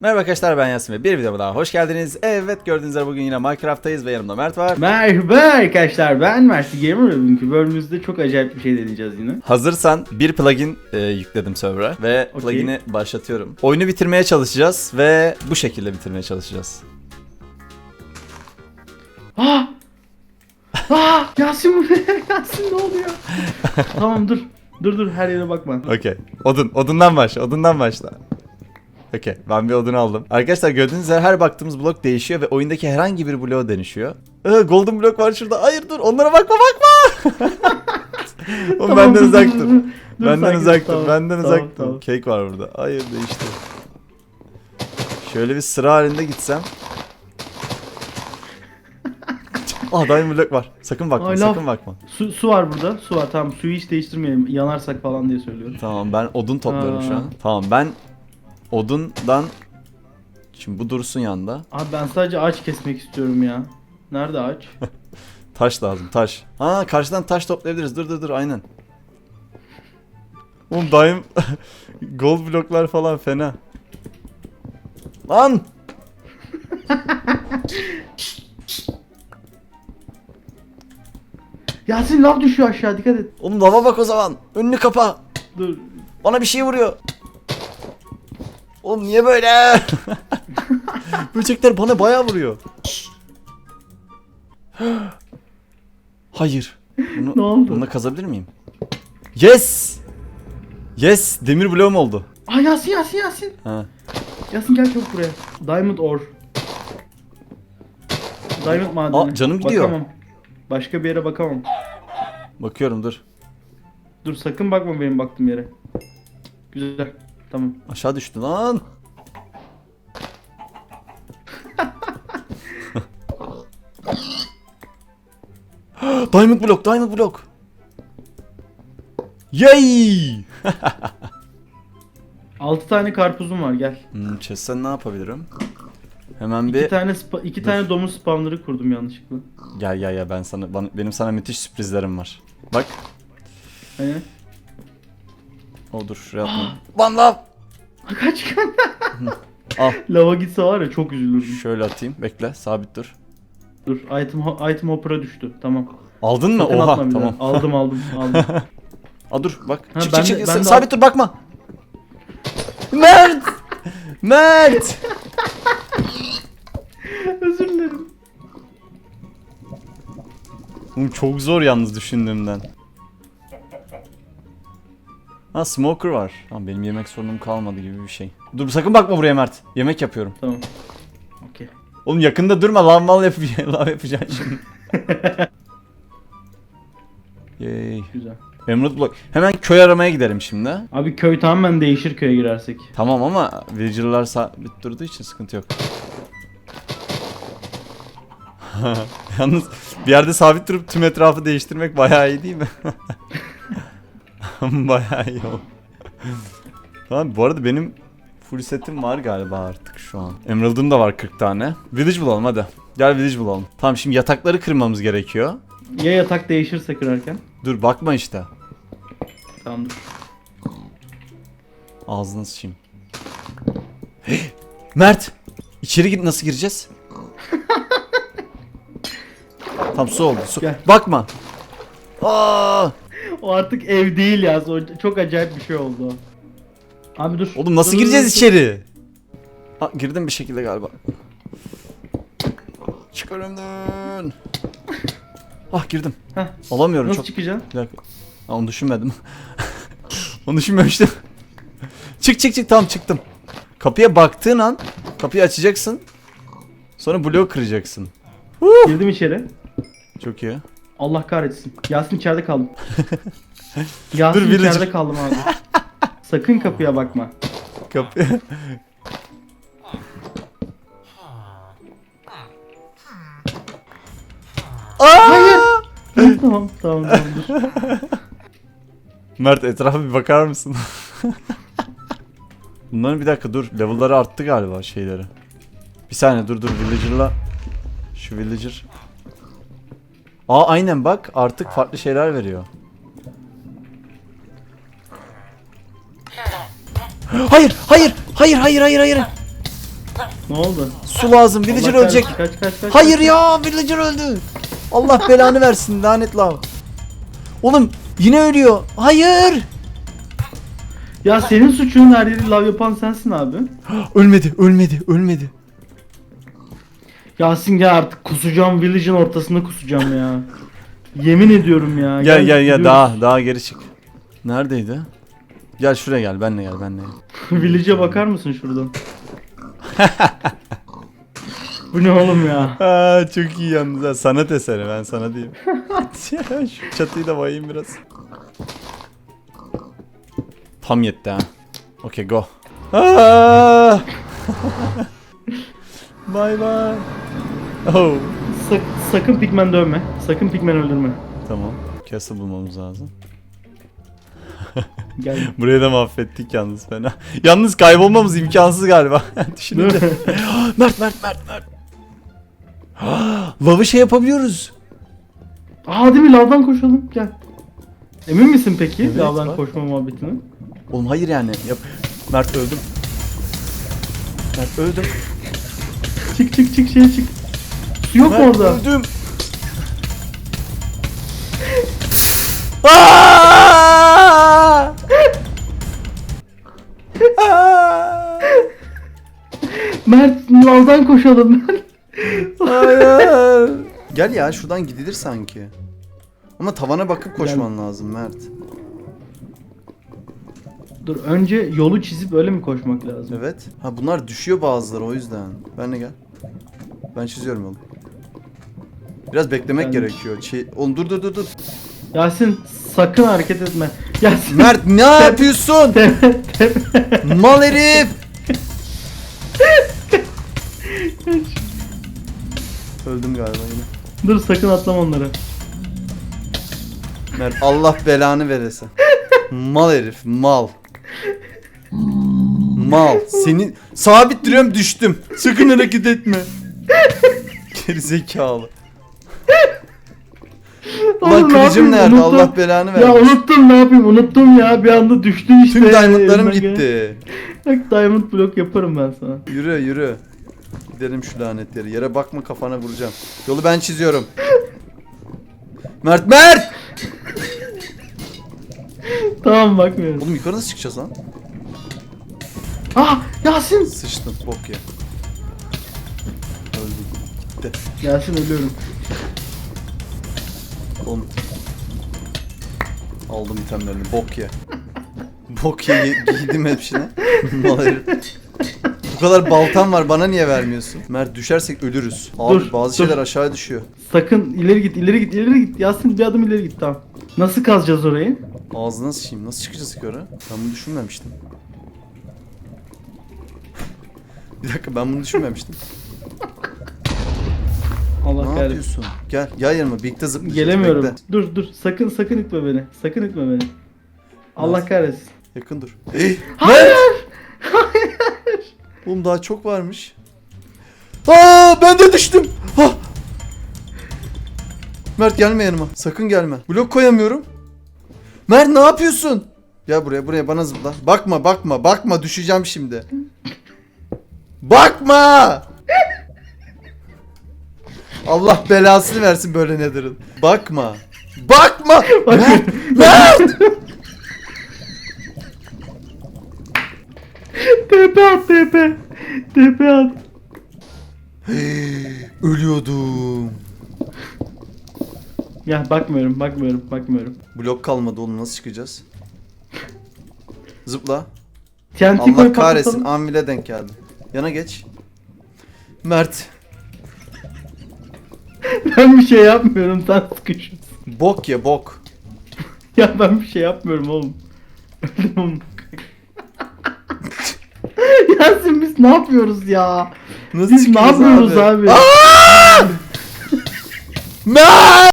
Merhaba arkadaşlar ben Yasin ve bir videoma daha hoş geldiniz. Evet gördüğünüz üzere bugün yine Minecraft'tayız ve yanımda Mert var. Merhaba arkadaşlar ben Mert Gamer bugünkü bölümümüzde çok acayip bir şey deneyeceğiz yine. Hazırsan bir plugin e, yükledim server'a ve Okey. plugin'i başlatıyorum. Oyunu bitirmeye çalışacağız ve bu şekilde bitirmeye çalışacağız. Ah! Ah! Yasin bu Yasin ne oluyor? tamam dur. Dur dur her yere bakma. Okey. Odun. Odundan başla. Odundan başla. Okey. Ben bir odun aldım. Arkadaşlar gördüğünüz üzere her baktığımız blok değişiyor ve oyundaki herhangi bir bloğa dönüşüyor. Ee, golden blok var şurada. Hayır dur. Onlara bakma bakma. Oğlum Tamam, benden uzak dur, Benden uzak dur. Benden uzak dur. Cake var burada. Hayır değişti. Şöyle bir sıra halinde gitsem. Ah diamond blok var. Sakın bakma, Ay, sakın bakma. Su, su var burada. Su var tamam suyu hiç değiştirmeyelim. Yanarsak falan diye söylüyorum. Tamam ben odun topluyorum şu Aa. an. Tamam ben odundan Şimdi bu dursun yanında. Abi ben sadece ağaç kesmek istiyorum ya. Nerede ağaç? Taş lazım taş. Ha karşıdan taş toplayabiliriz. Dur dur dur aynen. Oğlum daim gold bloklar falan fena. Lan! Yasin lav düşüyor aşağı dikkat et. Oğlum lava bak o zaman. Önünü kapa. Dur. Bana bir şey vuruyor. Oğlum niye böyle? Böcekler bana bayağı vuruyor. Hayır. Bunu, Ne oldu? Bununla kazabilir miyim? Yes! Yes! Demir bloğum oldu. Aa Yasin Yasin Yasin. Ha. Yasin gel çabuk buraya. Diamond ore. Diamond madeni. Aa, canım gidiyor. Bakamam. Başka bir yere bakamam. Bakıyorum dur. Dur sakın bakma benim baktığım yere. Güzel. Tamam. Aşağı düştü lan. diamond blok, diamond blok. Yay! 6 tane karpuzum var gel. Hmm, chest'ten ne yapabilirim? Hemen İki bir tane spa- iki tane domuz spawner'ı kurdum yanlışlıkla. gel gel gel ben sana bana- benim sana müthiş sürprizlerim var. Bak. Hani? O dur şuraya atma. Lan. Kaç kan. Al. Lava gitse var ya çok üzülürdüm. Şöyle atayım. Bekle. Sabit dur. Dur item item hopper'a düştü. Tamam. Aldın mı? Sakın Oha atma bir daha. tamam. Aldım aldım aldım. Aa dur bak. Ha, çık ben çık de- çık. ben de Sabit dur bakma. Mert! Mert! Özür dilerim. Oğlum çok zor yalnız düşündüğümden. Ha smoker var. Tamam benim yemek sorunum kalmadı gibi bir şey. Dur sakın bakma buraya Mert. Yemek yapıyorum. Tamam. Okey. Oğlum yakında durma lan mal yap lav yapacaksın şimdi. Yay. Güzel. Emerald Block. Hemen köy aramaya gidelim şimdi. Abi köy tamamen değişir köye girersek. Tamam ama villager'lar sabit durduğu için sıkıntı yok. Yalnız bir yerde sabit durup tüm etrafı değiştirmek bayağı iyi değil mi? bayağı iyi oldu. Tamam bu arada benim full setim var galiba artık şu an. Emerald'ım da var 40 tane. Village bulalım hadi. Gel village bulalım. Tamam şimdi yatakları kırmamız gerekiyor. Ya yatak değişirse kırarken? Dur bakma işte. Tamam dur. Ağzını sıçayım. Mert! içeri git nasıl gireceğiz? Tam su oldu su. Gel. Bakma. Aa! O artık ev değil ya. O çok acayip bir şey oldu. Abi dur. Oğlum nasıl Dur, gireceğiz dur. içeri? Ha girdim bir şekilde galiba. Çık önümden. Ah girdim. Heh. Alamıyorum Nasıl çok. çıkacaksın? Bir dakika. Ha, onu düşünmedim. onu düşünmemiştim. çık çık çık tamam çıktım. Kapıya baktığın an kapıyı açacaksın. Sonra bloğu kıracaksın. Girdim içeri. Çok iyi. Allah kahretsin. Yasin içeride kaldım. Yasin Dur, içeride kaldım abi. Sakın kapıya bakma. Kapı. Hayır. tamam tamam tamam dur. Mert etrafa bir bakar mısın? Bunların bir dakika dur. Level'ları arttı galiba şeyleri. Bir saniye dur dur villager'la şu villager. Aa aynen bak artık farklı şeyler veriyor. Hayır, hayır, hayır, hayır, hayır, hayır. Ne oldu? Su lazım. Villager Allah ölecek. Kaç kaç kaç. Hayır kaç. ya Villager öldü. Allah belanı versin lanet lav. Oğlum yine ölüyor. Hayır. Ya senin suçun her yeri lav yapan sensin abi. Ölmedi, ölmedi, ölmedi. Yasin gel artık kusacağım village'in ortasında kusacağım ya. Yemin ediyorum ya. Gel gel gel gidiyoruz. daha daha geri çık. Neredeydi? Gel şuraya gel benle gel benle gel. Village'e bakar mısın şuradan? Bu ne oğlum ya? Aa, çok iyi yalnız ha. Sanat eseri ben sana diyeyim. Şu çatıyı da bayayım biraz. Tam yetti ha. Okey go. Aa! bye bye. Oh. Sak- sakın pigmen dövme. Sakın pigmen öldürme. Tamam. Castle bulmamız lazım. Gel. Burayı da mahvettik yalnız fena. Yalnız kaybolmamız imkansız galiba. Düşününce. Mert Mert Mert Mert. Lavı şey yapabiliyoruz. Aa değil mi lavdan koşalım gel. Emin misin peki Evet, lavdan bak. koşma muhabbetini? Oğlum hayır yani. Yap. Mert öldüm. Mert öldüm. Çık çık çık şeye çık. Yok Mert orada? öldüm. Aa! Aa! Mert lavdan koşalım. Hayır. Gel ya şuradan gidilir sanki. Ama tavana bakıp koşman lazım Mert. Dur önce yolu çizip öyle mi koşmak lazım? Evet. Ha bunlar düşüyor bazıları o yüzden. Ben de gel. Ben çiziyorum yolu. Biraz beklemek Ben- gerekiyor. Şey, oğlum dur dur dur dur. Yasin sakın hareket etme. Yasin. Mert ne yapıyorsun? Tepe, tepe. Mal herif. Öldüm galiba yine. Dur sakın atlama onları. Mert Allah belanı verese. Mal herif mal. Mal. Seni sabit duruyorum düştüm. Sakın hareket etme. Geri zekalı. Ulan kılıcım yapayım? nerede? Unuttum. Allah belanı Ya vermesin. unuttum ne yapayım unuttum ya bir anda düştün işte. Tüm diamondlarım gitti. Bak diamond blok yaparım ben sana. Yürü yürü. Gidelim şu lanetleri. Yere bakma kafana vuracağım. Yolu ben çiziyorum. Mert Mert! Tamam bakmıyorum. Oğlum yukarı nasıl çıkacağız lan? Ah Yasin. Sıçtım bok ya. Öldüm. Gitti. Yasin ölüyorum. Oğlum. Aldım itemlerini. Bok ye. Bok ye. Giydim herif. Bu kadar baltam var bana niye vermiyorsun? Mert düşersek ölürüz. Abi Dur, bazı dur. şeyler aşağı düşüyor. Sakın ileri git ileri git ileri git. Yasin bir adım ileri git tamam. Nasıl kazacağız orayı? Ağzına sıçayım. Nasıl çıkacağız yukarı? Ben bunu düşünmemiştim. Bir dakika ben bunu düşünmemiştim. Allah ne kahretsin. yapıyorsun? Gel. Gel yanıma. Birlikte zıplayacağız. Gelemiyorum. Bekle. Dur dur sakın sakın itme beni. Sakın itme beni. Allah Nasıl? kahretsin. Yakın dur. Ey, Hayır. Oğlum daha çok varmış. Aa ben de düştüm. Ha. Mert gelme yanıma. Sakın gelme. Blok koyamıyorum. Mert ne yapıyorsun? Gel buraya buraya bana zıpla. Bakma bakma bakma düşeceğim şimdi. Bakma. Allah belasını versin böyle Nether'ın. Bakma. Bakma. Mert. Mert. TP at TP. TP at. Ölüyordum. Ya bakmıyorum bakmıyorum bakmıyorum. Blok kalmadı oğlum nasıl çıkacağız? Zıpla. TNT Allah kahretsin Anvil'e denk geldi. Yana geç. Mert. Ben bir şey yapmıyorum sen sıkışıyorsun. Bok ye bok. Ya ben bir şey yapmıyorum oğlum. Öldüm oğlum. Yasin biz ne yapıyoruz ya? Nasıl Biz ne yapıyoruz abi? Aa! Mert!